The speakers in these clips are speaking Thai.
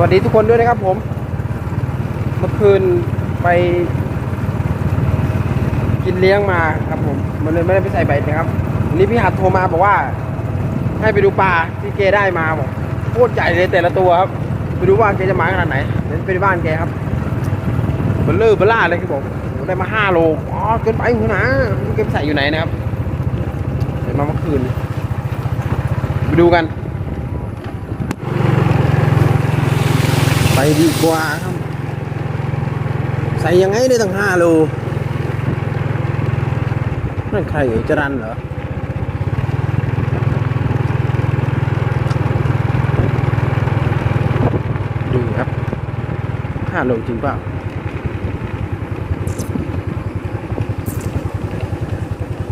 วัสดีทุกคนด้วยนะครับผม เมื่อคืนไป กินเลี้ยงมาครับผมมันเลยไม่ได้ไปใส่ใบนะครับวันนี้พี่หัดโทรมาบอกว่า ให้ไปดูปลาที่เกได้มาบอกโคตรใหญ่เลยแต่ละตัวครับไปดูว่าแกจะมาขนาดไหนเดี๋ยวไปที่บ้านแกครับเบลเลอร์เบล่าเลยครับผมโอ้ได้มาห้าโลอ๋อเกินไปหัวหนาไม่รู้แกไปใส่อยู่ไหนนะครับเดี๋ยวมาเมื่อคืนไปดูกัน ไป ดีกว่าครับ ใส่ยังไงได้ตั้งห้าโลนั่นใครเอ่จรันเหรอดูครับห้าโลจริงเปล่า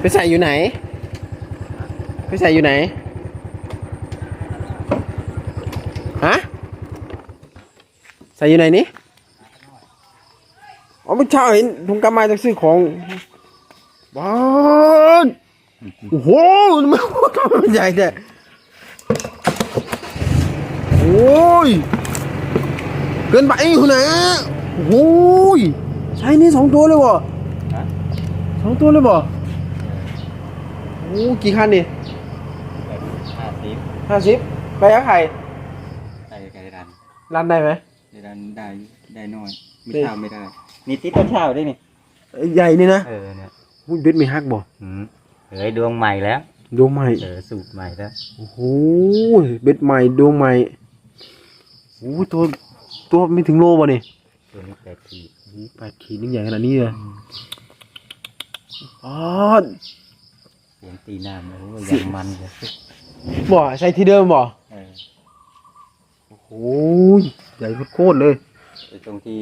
ไปใส่อยู่ไหนไปใส่อยู่ไหน ฮะ ใส่อยู่ไหนนี่อ๋อไม่ใช่เห็นผมกลับมาจากซื้อของบ้านโอ้โหมันมันใหญ่แท้โอ้ย เกินไปคุณนะโอ้ยใช่นี่สองตัวเลยบ่สองตัวเลยบ่โอ้กี่คันนี่ห้าสิบห้าสิบไปกับใครได้ไก่ดันรันได้ไหม ไก่ดันได้ได้น้อยไม่นี่เช้าไม่ได้นี่ติดต้นเช้าได้นี่ใหญ่นี่นะเออเนี่ยอุ้ยเบ็ดไม่ฮักบ่หืมเฮ้ยดวงใหม่แล้วดวงใหม่เออสูตรใหม่แล้วโอ้โหเบ็ดใหม่ดวงใหม่โอ้ยตัวตัวไม่ถึงโลบ่นี่ตัวนี้แปดขีดโอ้โหแปดขีดนี่ใหญ่ขนาดนี้เลยอ๋อเสียงตีน้ำโอ้ยอย่างมันเลยบ่ใช่ที่เดิมบ่เออโอ้โห ใหญ่โคตรๆเลยไอ้ตรงที่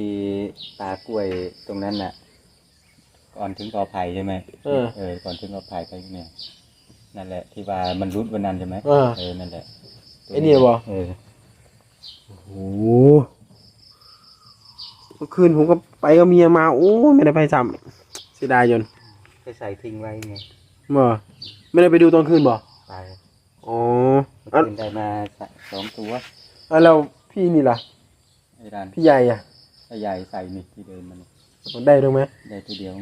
ตากล้วยตรงนั้นน่ะ ก่อนถึงกอไผ่ใช่ไหมเออ เออก่อนถึงกอไผ่ไปเนี่ยนั่นแหละ ที่ว่ามันรุดวันนั้นใช่ไหมเออ เออนั่นแหละไอ้นี่บ่ เออโอ้โหเมื่อคืนผมก็ไปกับเมียมา โอ้ยไม่ได้ไปซ้ำเสียดายจนไปใส่ทิ้งไว้ไงบ่ไม่ได้ไปดูตอนคืนบ่ไปอ๋อเมื่ออะคืนได้มาสองตัวอะแล้วพี่นี่ล่ะ ไอ้ดันพี่ใหญ่อะไอ้ใหญ่ใส่นี่ที่เดินมันได้ตรงไหมได้ตัวเดียว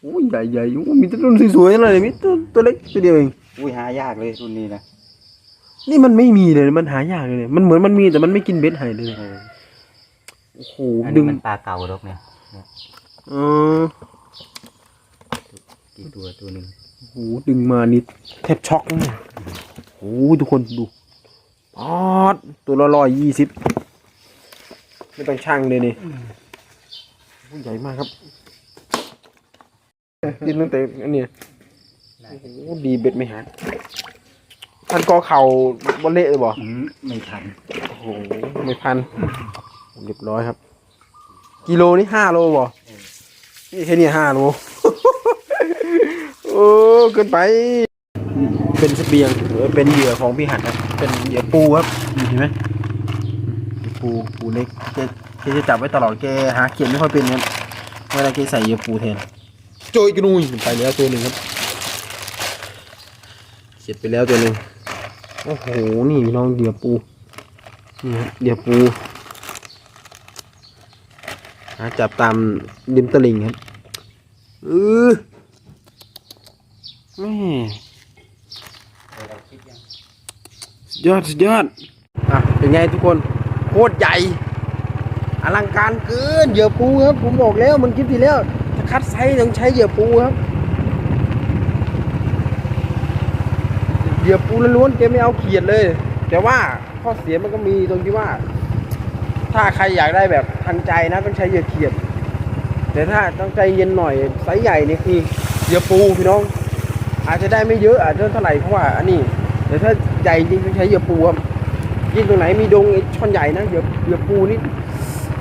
โอ้ยใหญ่ใหญ่ๆโอ้ยมีแต่ต้นสวยๆเลยมีตัวตัวเล็กตัวเดียวเองอุ้ยหายากเลยรุ่นนี้นะนี่มันไม่มีเลยมันหายากเลยมันเหมือนมันมีแต่มันไม่กินเบ็ดไห่เลยเออโอ้โหอันดึนี้งมันปลาเก่าหรอกเนี่ยเออกี่ตัวตัวหนึ่งโอ้โหดึงมานิดแทบช็อกเลยโอ้โหทุกคนดู ปอดตัวละร้อยยี่สิบไม่ต้องช่างเลยนี่โอ้ยใหญ่มากครับกินตั้งแต่อันเนี้ยโอ้โหดีเบ็ดไม่หักพันกอเข่าบอลเละเลยบ่อืมไม่ทันโอ้โหไม่พันเรียบร้อยครับ กิโลนี่ห้าโลบ่นี่แค่นี้ห้าโลโอ้เกินไป เป็นเสบียงเออเป็นเหยื่อของพี่หัดครับ เป็นเหยื่อปูครับนี่เห็นไหมเหยื่อปูปูเล็กแกแกจะจับไว้ตลอดแกหาเขียนไม่ค่อยเป็นครับเวลาแกใส่เหยื่อปูแทนโจยกระนุยไปแล้วตัวหนึ่งครับเสร็จไปแล้วตัวหนึ่งโอ้โหนี่พี่น้องเหยื่อปูนี่ครับเหยื่อปูหาจับตามริมตลิ่งครับเออแม่ เราคิดยัง สุด ยอดสุดยอดอะเป็นไงทุกคนโคตรใหญ่ อลังการเกินเหยื่อปูครับ ผมบอกแล้วมันคลิปที่แล้วจะคัดไซส์ต้องใช้เหยื่อปูครับเหยื่อปูล้วนๆแกไม่เอาเขียดเลย แต่ว่าข้อเสียมันก็มีตรงที่ว่า ถ้าใครอยากได้แบบทันใจนะต้องใช้เหยื่อเขียด แต่ถ้าต้องใจเย็นหน่อยไซส์ใหญ่นี่คือเหยื่อปูพี่น้องอาจจะได้ไม่เยอะอาจจะเท่าไหร่เพราะว่าอันนี้แต่ถ้า ใหญ่จริงต้องใช้เหยื่อปูครับยิ่งตรงไหนมีดงไอ้ช่อนใหญ่นะเหยื่อเหยื่อปูนี่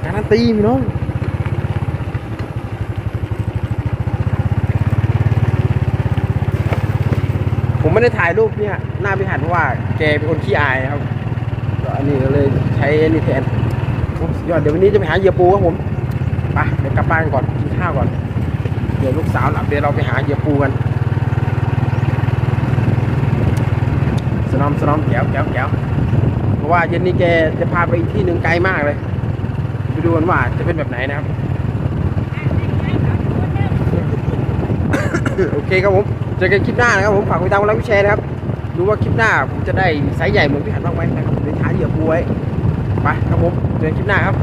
การันตีพี่น้องผมไม่ได้ถ่ายรูปเนี่ยหน้าพี่หันว่าแกเป็นคนขี้อายครับก็อันนี้ก็เลยใช้นนี้แทนยอดเดี๋ยววันนี้จะไปหาเหยื่อปูครับผมไปเดี๋ยวกลับบ้านก่อนกินข้าวก่อนเดี๋ยวลูกสาวหลับเดี๋ยวเราไปหาเหยื่อปูกัน ส นอมสนอมแก้วแก้วแก้วเพราะว่าเย็นนี้แกจะพาไปอีกที่หนึ่งไกลมากเลยไปดูกันว่าจะเป็นแบบไหนนะครับโอเคครับผมเจอกันคลิปหน้านะครับผมฝากกดติดตามกดไลค์กดแชร์นะครับดูว่าคลิปหน้าผมจะได้ไซส์ใหญ่เหมือนพี่หันบ้างไหมนะครับเดี๋ยวท้าเหยื่อปูไว้ไปครับผมเจอกันคลิปหน้าครับ